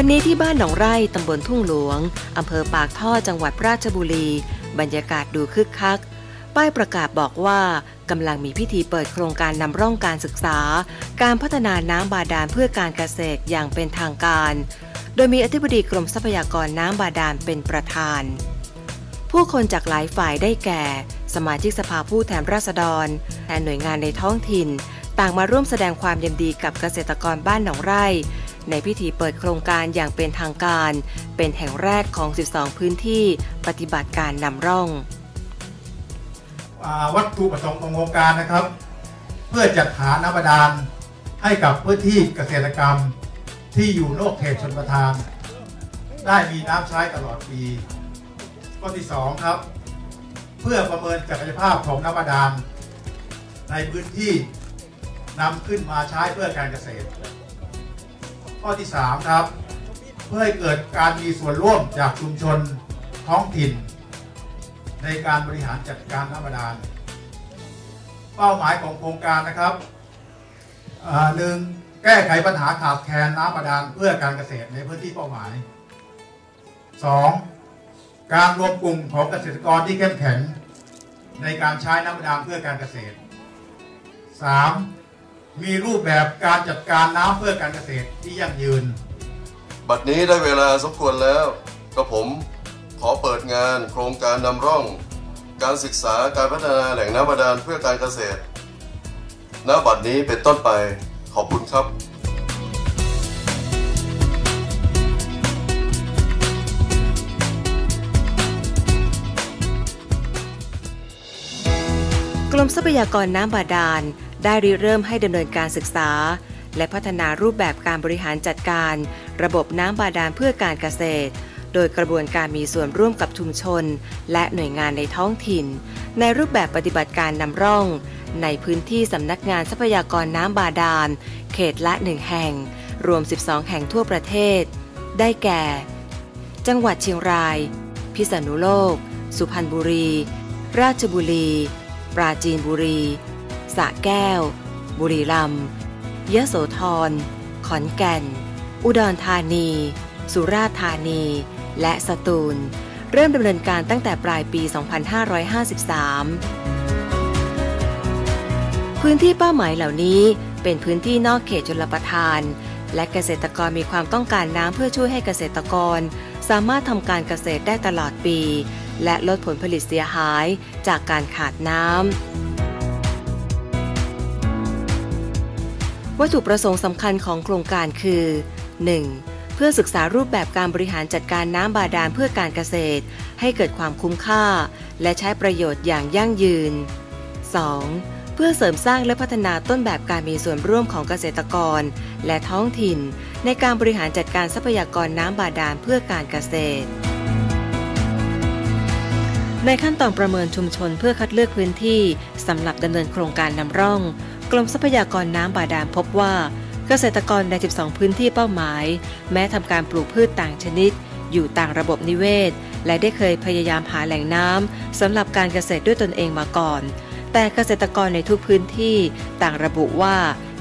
วันนี้ที่บ้านหนองไร่ ตำบลทุ่งหลวง อำเภอปากท่อ จังหวัดราชบุรี บรรยากาศดูคึกคัก ป้ายประกาศบอกว่ากำลังมีพิธีเปิดโครงการนำร่องการศึกษา การพัฒนาน้ำบาดาลเพื่อการเกษตรอย่างเป็นทางการ โดยมีอธิบดีกรมทรัพยากรน้ำบาดาลเป็นประธาน ผู้คนจากหลายฝ่ายได้แก่ สมาชิกสภาผู้แทนราษฎรและหน่วยงานในท้องถิ่น ต่างมาร่วมแสดงความยินดีกับเกษตรกรบ้านหนองไร่ ในพิธีเปิดโครงการอย่างเป็นทางการ เป็นแห่งแรกของ 12 พื้นที่ปฏิบัติการนำร่องอวัตถุประสงค์ของโครงการนะครับ เพื่อจัดหาน้ำบาดาลให้กับพื้นที่เกษตรกรรมที่อยู่นอกเขตชนประทาน ได้มีน้ำใช้ตลอดปี ข้อที่ 2 ครับ เพื่อประเมินศักยภาพของน้ำบาดาลในพื้นที่นำขึ้นมาใช้เพื่อการเกษตร ข้อที่ 3 ครับ เพื่อให้เกิดการมีส่วนร่วมจากชุมชนท้องถิ่น ในการบริหารจัดการน้ำบาดาลเป้าหมายของโครงการนะครับหนึ่งแก้ไขปัญหาขาดแคลนน้ำบาดาลเพื่อการเกษตรในพื้นที่เป้าหมาย 2. การรวมกลุ่มของเกษตรกรที่เข้มแข็ง ในการใช้น้ำบาดาลเพื่อการเกษตร 3. มีรูปแบบการจัดการน้ำเพื่อการเกษตรที่ยั่งยืน บัดนี้ได้เวลาสมควรแล้วกระผมขอเปิดงานโครงการนำร่อง การศึกษาการพัฒนาแหล่งน้ำบาดาลเพื่อการเกษตรณบัดนี้เป็นต้นไปขอบคุณครับกรมทรัพยากรน้ำบาดาล ได้ริเริ่มให้ดำเนินการศึกษา และพัฒนารูปแบบการบริหารจัดการ ระบบน้ำบาดาลเพื่อการเกษตร โดยกระบวนการมีส่วนร่วมกับชุมชน และหน่วยงานในท้องถิ่น ในรูปแบบปฏิบัติการนำร่อง ในพื้นที่สำนักงานทรัพยากรน้ำบาดาล เขตละหนึ่งแห่ง รวม 12 แห่งทั่วประเทศ ได้แก่ จังหวัดเชียงราย พิษณุโลก สุพรรณบุรี ราชบุรี ปราจีนบุรี สะแก้ว บุรีรัมย์ยะโสธร ขอนแก่น อุดรธานี สุราษฎร์ธานี และสตูล เริ่มดำเนินการตั้งแต่ปลายปี 2553 พื้นที่เป้าหมายเหล่านี้เป็นพื้นที่นอกเขตชลประทาน และเกษตรกรมีความต้องการน้ำเพื่อช่วยให้เกษตรกร สามารถทำการเกษตรได้ตลอดปี และลดผลผลิตเสียหายจากการขาดน้ำ วัตถุประสงค์สำคัญของโครงการคือ 1. เพื่อศึกษารูปแบบการบริหารจัดการน้ำบาดาลเพื่อการเกษตร ให้เกิดความคุ้มค่า และใช้ประโยชน์อย่างยั่งยืน 2. เพื่อเสริมสร้างและพัฒนาต้นแบบการมีส่วนร่วมของเกษตรกร และท้องถิ่น ในการบริหารจัดการทรัพยากรน้ำบาดาลเพื่อการเกษตรในขั้นตอนประเมินชุมชนเพื่อคัดเลือกพื้นที่สำหรับดำเนินโครงการนำร่อง กรมทรัพยากรน้ำบาดาลพบว่า เกษตรกรใน 12 พื้นที่เป้าหมาย แม้ทำการปลูกพืชต่างชนิด อยู่ต่างระบบนิเวศ และได้เคยพยายามหาแหล่งน้ำสำหรับการเกษตรด้วยตนเองมาก่อน แต่เกษตรกรในทุกพื้นที่ต่างระบุว่า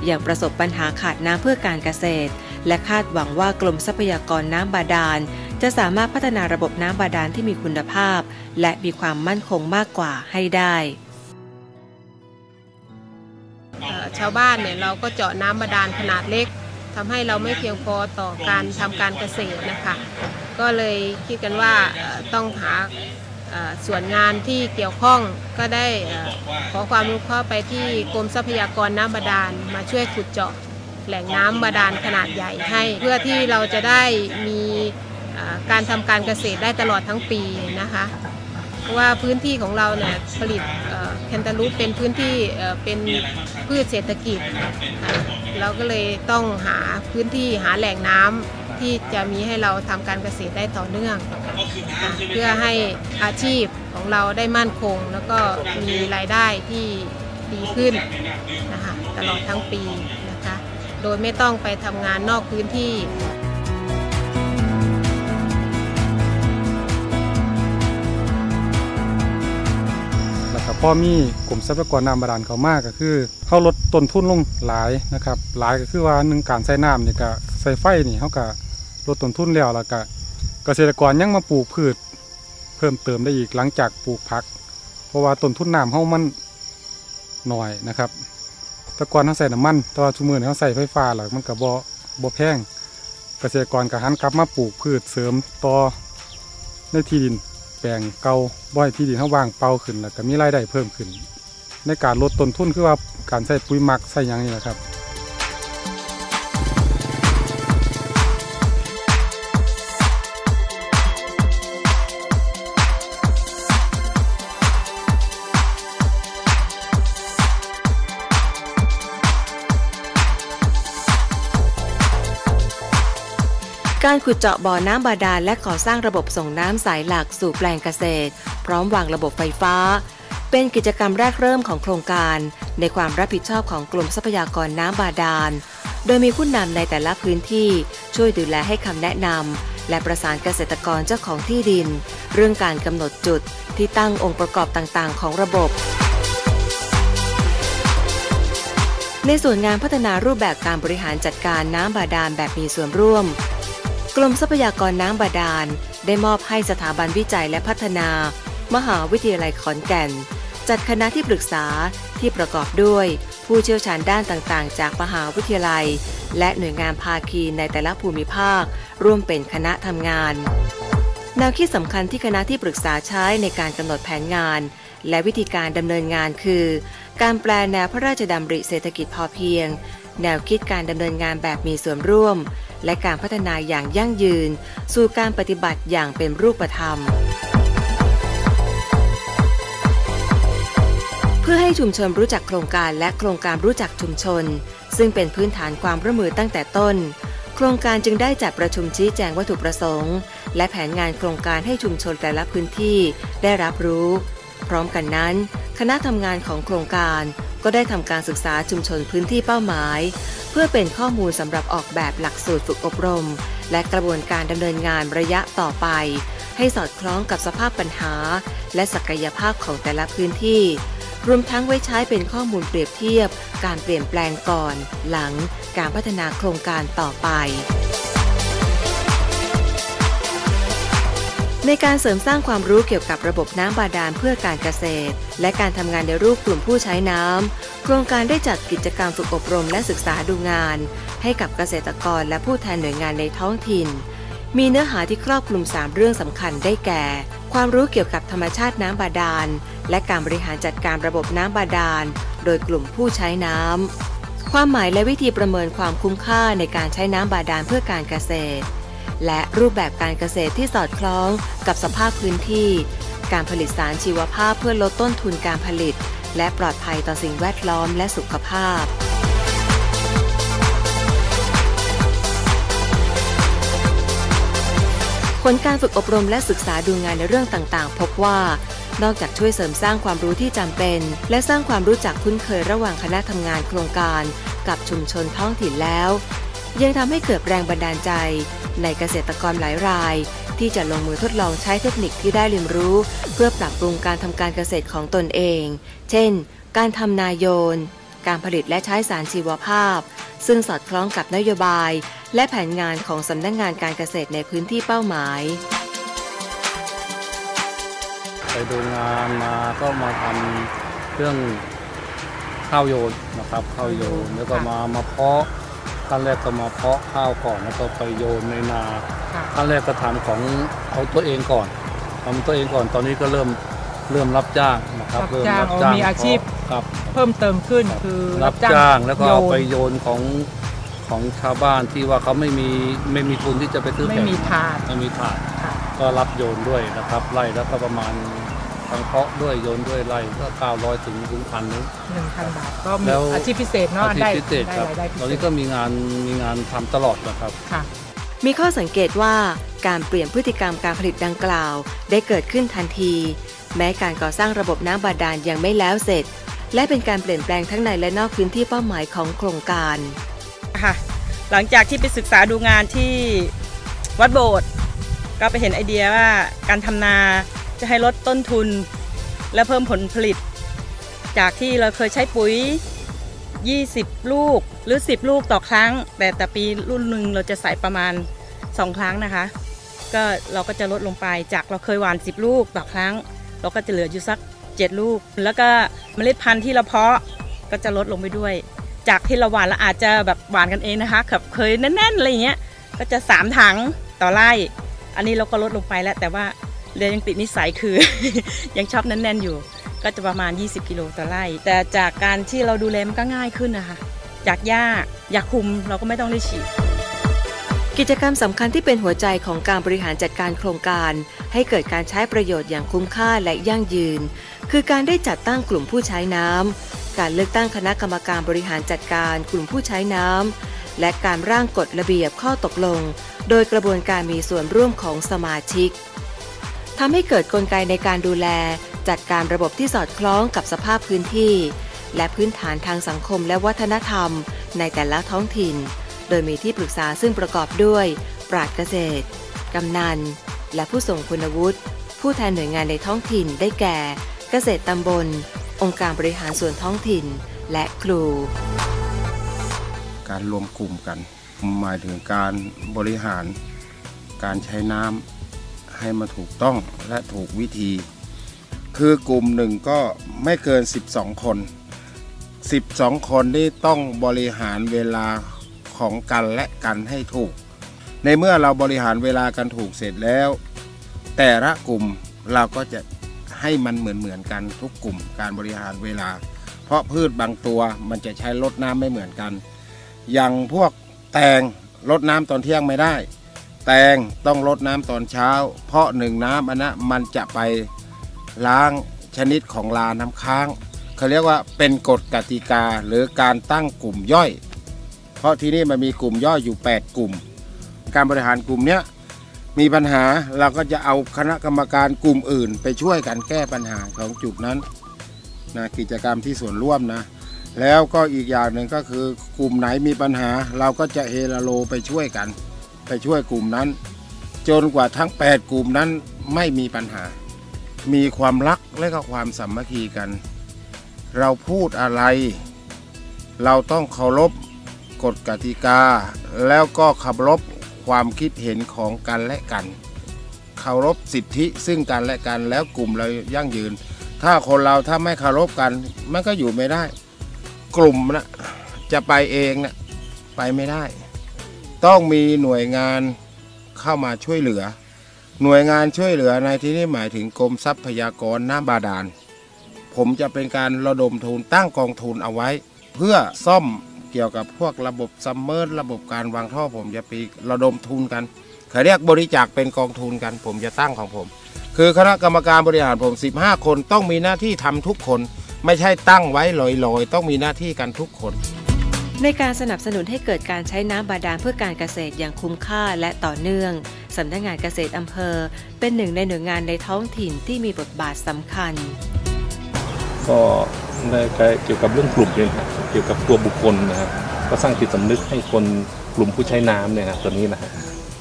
ยังประสบปัญหาขาดน้ำเพื่อการเกษตร และคาดหวังว่ากรมทรัพยากรน้ำบาดาล จะสามารถพัฒนาระบบน้ำบาดาลที่มีคุณภาพ และมีความมั่นคงมากกว่าให้ได้ ชาวบ้านเนี่ยเราก็เจาะน้ำบาดาลขนาดเล็กทำให้เราไม่เพียงพอต่อการทำการเกษตรนะคะ ก็เลยคิดกันว่าต้องหาส่วนงานที่เกี่ยวข้องก็ได้ขอความรู้เข้าไปที่กรมทรัพยากรน้ำบาดาลมาช่วยขุดเจาะแหล่งน้ำบาดาลขนาดใหญ่ให้ เพื่อที่เราจะได้มีการทำการเกษตรได้ตลอดทั้งปีนะคะ ว่าพื้นที่ของเราเนี่ยผลิตแคนตาลูปเป็นพื้นที่เป็นพืชเศรษฐกิจ เราก็เลยต้องหาพื้นที่หาแหล่งน้ำที่จะมีให้เราทำการเกษตรได้ต่อเนื่อง เพื่อให้อาชีพของเราได้มั่นคง แล้วก็มีรายได้ที่ดีขึ้นนะคะตลอดทั้งปีนะคะโดยไม่ต้องไปทำงานนอกพื้นที่ พอมีกลุ่มทรัพยากรน้ำบาดาลเขามากก็คือเขาลดต้นทุนลงหลายนะครับหลายก็คือว่าหนึ่งการใส่น้ำนี่ก็ใส่ไฟนี่เขาก็ลดต้นทุนแล้วแล้วก็เกษตรกรยังมาปลูกพืช เพิ่มเติมได้อีกหลังจากปลูกผัก เพราะว่าต้นทุนน้ำเขามันหน่อยนะครับต่ก่อนเขาใส่น้ำมันต่ว่าทุมือนี่เขาใส่ไฟฟ้าแล้วมันก็บ่บ่แพงเกษตรกรก็หันกลับมาปลูกพืชเสริมต่อในที่ดิน แปลงเก่าบ่อยที่ดินเขาว่างเปล่าขึ้นแล้วก็มีรายได้เพิ่มขึ้น ในการลดต้นทุนคือว่าการใส่ปุ๋ยหมักใส่ยังนี่แหละครับ การขุดเจาะบ่อน้ำบาดาลและก่อสร้างระบบส่งน้ำสายหลักสู่แปลงเกษตร พร้อมวางระบบไฟฟ้า เป็นกิจกรรมแรกเริ่มของโครงการ ในความรับผิดชอบของกลุ่มทรัพยากรน้ำบาดาล โดยมีผู้นำในแต่ละพื้นที่ช่วยดูแลให้คำแนะนำและประสานเกษตรกรเจ้าของที่ดิน เรื่องการกำหนดจุดที่ตั้งองค์ประกอบต่างๆ ของระบบในส่วนงานพัฒนารูปแบบการบริหารจัดการน้ำบาดาลแบบมีส่วนร่วม กรมทรัพยากรน้ำบาดาล ได้มอบให้สถาบันวิจัยและพัฒนา มหาวิทยาลัยขอนแก่น จัดคณะที่ปรึกษาที่ประกอบด้วย ผู้เชี่ยวชาญด้านต่างๆ จากมหาวิทยาลัย และหน่วยงานภาคีในแต่ละภูมิภาค ร่วมเป็นคณะทำงาน แนวคิดสำคัญที่คณะที่ปรึกษาใช้ในการกำหนดแผนงาน และวิธีการดำเนินงานคือ การแปลแนวพระราชดำริเศรษฐกิจพอเพียง แนวคิดการดำเนินงานแบบมีส่วนร่วม และการพัฒนาอย่างยั่งยืน สู่การปฏิบัติอย่างเป็นรูปธรรม เพื่อให้ชุมชนรู้จักโครงการและโครงการรู้จักชุมชน ซึ่งเป็นพื้นฐานความร่วมมือตั้งแต่ต้น โครงการจึงได้จัดประชุมชี้แจงวัตถุประสงค์ และแผนงานโครงการให้ชุมชนแต่ละพื้นที่ได้รับรู้ พร้อมกันนั้น คณะทำงานของโครงการก็ได้ทำการศึกษาชุมชนพื้นที่เป้าหมาย เพื่อเป็นข้อมูลสำหรับออกแบบหลักสูตรฝึกอบรม และกระบวนการดำเนินงานระยะต่อไป ให้สอดคล้องกับสภาพปัญหา และศักยภาพของแต่ละพื้นที่ รวมทั้งไว้ใช้เป็นข้อมูลเปรียบเทียบ การเปลี่ยนแปลงก่อน หลัง การพัฒนาโครงการต่อไป ในการเสริมสร้างความรู้เกี่ยวกับระบบน้ำบาดาลเพื่อการเกษตร และการทำงานในรูปกลุ่มผู้ใช้น้ำโครงการได้จัดกิจกรรมฝึกอบรมและศึกษาดูงาน ให้กับเกษตรกรและผู้แทนหน่วยงานในท้องถิ่น มีเนื้อหาที่ครอบคลุม 3 เรื่องสำคัญได้แก่ ความรู้เกี่ยวกับธรรมชาติน้ำบาดาล และการบริหารจัดการระบบน้ำบาดาล โดยกลุ่มผู้ใช้น้ำความหมายและวิธีประเมินความคุ้มค่าในการใช้น้ำบาดาลเพื่อการเกษตร และรูปแบบการเกษตรที่สอดคล้องกับสภาพพื้นที่ การผลิตสารชีวภาพเพื่อลดต้นทุนการผลิต และปลอดภัยต่อสิ่งแวดล้อมและสุขภาพผลการฝึกอบรมและศึกษาดูงานในเรื่องต่างๆ พบว่า นอกจากช่วยเสริมสร้างความรู้ที่จำเป็น และสร้างความรู้จักคุ้นเคยระหว่างคณะทำงานโครงการ กับชุมชนท้องถิ่นแล้ว ยังทำให้เกิดแรงบันดาลใจ ในเกษตรกรหลายราย ที่จะลงมือทดลองใช้เทคนิคที่ได้เรียนรู้ เพื่อปรับปรุงการทำการเกษตรของตนเอง เช่น การทำนาโยน การผลิตและใช้สารชีวภาพ ซึ่งสอดคล้องกับนโยบาย และแผนงานของสำนักงงานการเกษตรในพื้นที่เป้าหมายไปดูงานมาก็มาทำเรื่องข้าวโยนนะครับข้าวโยนแล้วก็มามาเพาะ ขั้นแรกก็มาเพาะข้าวก่อนแล้วก็ไปโยนในนาขั้นแรกก็ทำของเอาตัวเองก่อนทำตัวเองก่อนตอนนี้ก็เริ่มเริ่มรับจ้างนะครับรับเริ่มจ้างรับอ๋อจ้างมีอาชีพเพะครับเพิ่มเติมขึ้นคือรับจ้างแล้วก็เอาไปโยโยนของของชาวบ้านที่ว่าเขาไม่มีไม่มีทุนที่จะไปซื้อนไม่แผ่นมีถาดไม่มีถาดค่ะก็รับโยนด้วยนะครับไล่แล้วก็ประมาณ ทั้งเพาะด้วยโยนด้วยไล่ก็ 900 ถึงถึงพันนึง หนึ่งพันบาทก็มีแล้ว อาชีพพิเศษเนาะอาชีพได้พิเศษได้ครับรายได้พิตอนเศนี้ษก็มีงานมีงานทำตลอดนะครับ ค่ะ มีข้อสังเกตว่าการเปลี่ยนพฤติกรรมการผลิตดังกล่าว ได้เกิดขึ้นทันที แม้การก่อสร้างระบบน้ำบาดาลยังไม่แล้วเสร็จ และเป็นการเปลี่ยนแปลงทั้งในและนอกพื้นที่เป้าหมายของโครงการ ค่ะหลังจากที่ไปศึกษาดูงานที่วัดโบสถ์ก็ไปเห็นไอเดียว่าการทำนา จะให้ลดต้นทุน และเพิ่มผลผลิต จากที่เราเคยใช้ปุ๋ย 20 ลูกหรือ 10 ลูกต่อครั้ง แต่แต่ปีรุ่นหนึ่งเราจะใส่ประมาณ 2 ครั้งนะคะ ก็เราก็จะลดลงไปจากเราเคยหว่าน 10 ลูกต่อครั้ง เราก็จะเหลืออยู่สัก 7 ลูก แล้วก็เมล็ดพันธุ์ที่เราเพาะก็จะลดลงไปด้วย จากที่เราหวานแล้วอาจจะแบบหวานกันเองนะคะแบบเคยแน่นๆอะไรเงี้ยก็จะ 3 ถังต่อไร่ อันนี้เราก็ลดลงไปแล้วแต่ว่า เรือยังติดนิสัยคือ ยังชอบแน่นๆอยู่ ก็จะประมาณ 20 กิโลต่อไร่ แต่จากการที่เราดูแลมันก็ง่ายขึ้นนะคะจากหญ้าอยากคุมเราก็ไม่ต้องได้ฉีดกิจกรรมสำคัญที่เป็นหัวใจของการบริหารจัดการโครงการ ให้เกิดการใช้ประโยชน์อย่างคุ้มค่าและยั่งยืน คือการได้จัดตั้งกลุ่มผู้ใช้น้ำการเลือกตั้งคณะกรรมการบริหารจัดการกลุ่มผู้ใช้น้ำและการร่างกฎระเบียบข้อตกลง โดยกระบวนการมีส่วนร่วมของสมาชิก ทำให้เกิดกลไกในการดูแล จัดการระบบที่สอดคล้องกับสภาพพื้นที่ และพื้นฐานทางสังคมและวัฒนธรรม ในแต่ละท้องถิ่น โดยมีที่ปรึกษาซึ่งประกอบด้วย ปราชญ์เกษตร กำนัน และผู้ส่งคุณวุฒิ ผู้แทนหน่วยงานในท้องถิ่นได้แก่ เกษตรตำบล องค์การบริหารส่วนท้องถิ่น และครู การรวมกลุ่มกัน หมายถึงการบริหาร การใช้น้ำ ให้มาถูกต้องและถูกวิธี คือกลุ่มหนึ่งก็ไม่เกิน 12 คน 12 คนนี่ต้องบริหารเวลาของกันและกันให้ถูก ในเมื่อเราบริหารเวลากันถูกเสร็จแล้ว แต่ละกลุ่มเราก็จะให้มันเหมือนเหมือนๆกันทุกกลุ่มการบริหารเวลา เพราะพืชบางตัวมันจะใช้ลดน้ำไม่เหมือนกัน อย่างพวกแตงลดน้ำตอนเที่ยงไม่ได้ แตงต้องลดน้ำตอนเช้า เพราะหนึ่งน้ำอันนะมันจะไปล้างชนิดของลาน้ำค้างเขาเรียกว่าเป็นกฎกติกาหรือการตั้งกลุ่มย่อย เพราะที่นี่มันมีกลุ่มย่อยอยู่ 8 กลุ่ม การบริหารกลุ่มเนี้ยมีปัญหาเราก็จะเอาคณะกรรมการกลุ่มอื่น ไปช่วยกันแก้ปัญหาของจุดนั้นนะกิจกรรมที่ส่วนร่วมนะ แล้วก็อีกอย่างหนึ่งก็คือกลุ่มไหนมีปัญหา เราก็จะเฮลาโลไปช่วยกัน ไปช่วยกลุ่มนั้น จนกว่าทั้ง 8 กลุ่มนั้นไม่มีปัญหา มีความรักและก็ความสามัคคีกัน เราพูดอะไร เราต้องเคารพกฎกติกา แล้วก็เคารพความคิดเห็นของกันและกัน เคารพสิทธิซึ่งกันและกันแล้วกลุ่มเรายั่งยืน ถ้าคนเราถ้าไม่เคารพกันมันก็อยู่ไม่ได้ กลุ่มนะจะไปเองนะไปไม่ได้ ต้องมีหน่วยงานเข้ามาช่วยเหลือ หน่วยงานช่วยเหลือในที่นี้หมายถึงกรมทรัพยากรน้ำบาดาล ผมจะเป็นการระดมทุนตั้งกองทุนเอาไว้ เพื่อซ่อมเกี่ยวกับพวกระบบซัมเมอร์ระบบการวางท่อผมจะไประดมทุนกันเขาเรียกบริจาคเป็นกองทุนกัน ผมจะตั้งของผม คือคณะกรรมการบริหารผม 15 คนต้องมีหน้าที่ทำทุกคน ไม่ใช่ตั้งไว้ลอยๆ ต้องมีหน้าที่กันทุกคน ในการสนับสนุนให้เกิดการใช้น้ำบาดาลเพื่อการเกษตรอย่างคุ้มค่าและต่อเนื่อง สำนักงานเกษตรอำเภอ เป็นหนึ่งในหน่วยงานในท้องถิ่นที่มีบทบาทสำคัญ ก็ได้เกี่ยวกับเรื่องกลุ่มเนี่ยนะเกี่ยวกับตัวบุคคลนะครับก็สร้างจิตสำนึกให้คนกลุ่มผู้ใช้น้ำเนี่ยนะตัวนี้นะฮะ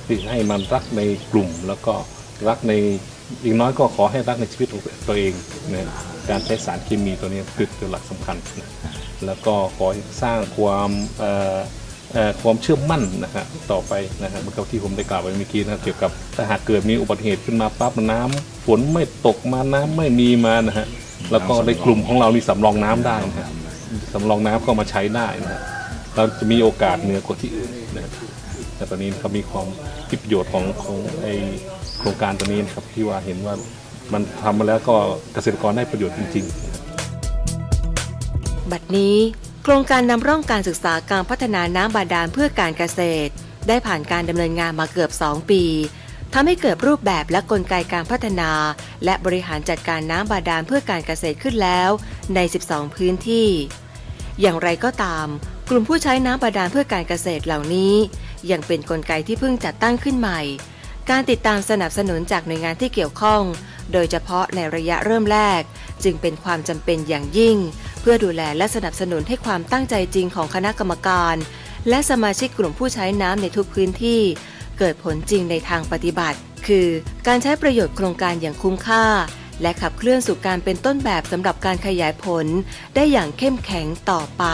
ที่ให้มันรักในกลุ่มแล้วก็รักในอีกน้อยก็ขอให้รักในชีวิตของตัวเองนะ การใช้สารเคมีตัวนี้คือตัวหลักสำคัญนะแล้วก็ขอสร้างความความเชื่อมั่นนะฮะต่อไปนะฮะเมื่อที่ผมได้กล่าวไปเมื่อกี้นะเกี่ยวกับถ้าหากเกิดมีอุบัติเหตุขึ้นมาปั๊บน้ำฝนไม่ตกมาน้ำไม่มีมานะฮะแล้วก็ในกลุ่มของเรานี่สำรองน้ำได้นะฮะสำรองน้ำเข้ามาใช้ได้นะฮะเราจะมีโอกาสเหนือกว่าที่อื่นนะครับแต่ตอนนี้เขามีความที่ประโยชน์ของของไอโครงการตัวนี้นะครับที่ว่าเห็นว่า มันทำมาแล้วก็เกษตรกรได้ประโยชน์จริงๆนะครับบัดนี้โครงการนำร่องการศึกษาการพัฒนาน้ำบาดาลเพื่อการเกษตร ได้ผ่านการดำเนินงานมาเกือบ 2 ปีทำให้เกิดรูปแบบและกลไกการพัฒนา และบริหารจัดการน้ำบาดาลเพื่อการเกษตรขึ้นแล้วใน 12 พื้นที่ อย่างไรก็ตาม กลุ่มผู้ใช้น้ำบาดาลเพื่อการเกษตรเหล่านี้ ยังเป็นนกลไกที่เพิ่งจัดตั้งขึ้นใหม่ การติดตามสนับสนุนจากหน่วยงานที่เกี่ยวข้อง โดยเฉพาะในระยะเริ่มแรก จึงเป็นความจำเป็นอย่างยิ่ง เพื่อดูแลและสนับสนุนให้ความตั้งใจจริงของคณะกรรมการ และสมาชิกกลุ่มผู้ใช้น้ำในทุกพื้นที่ เกิดผลจริงในทางปฏิบัติ คือการใช้ประโยชน์โครงการอย่างคุ้มค่า และขับเคลื่อนสู่การเป็นต้นแบบสำหรับการขยายผล ได้อย่างเข้มแข็งต่อไป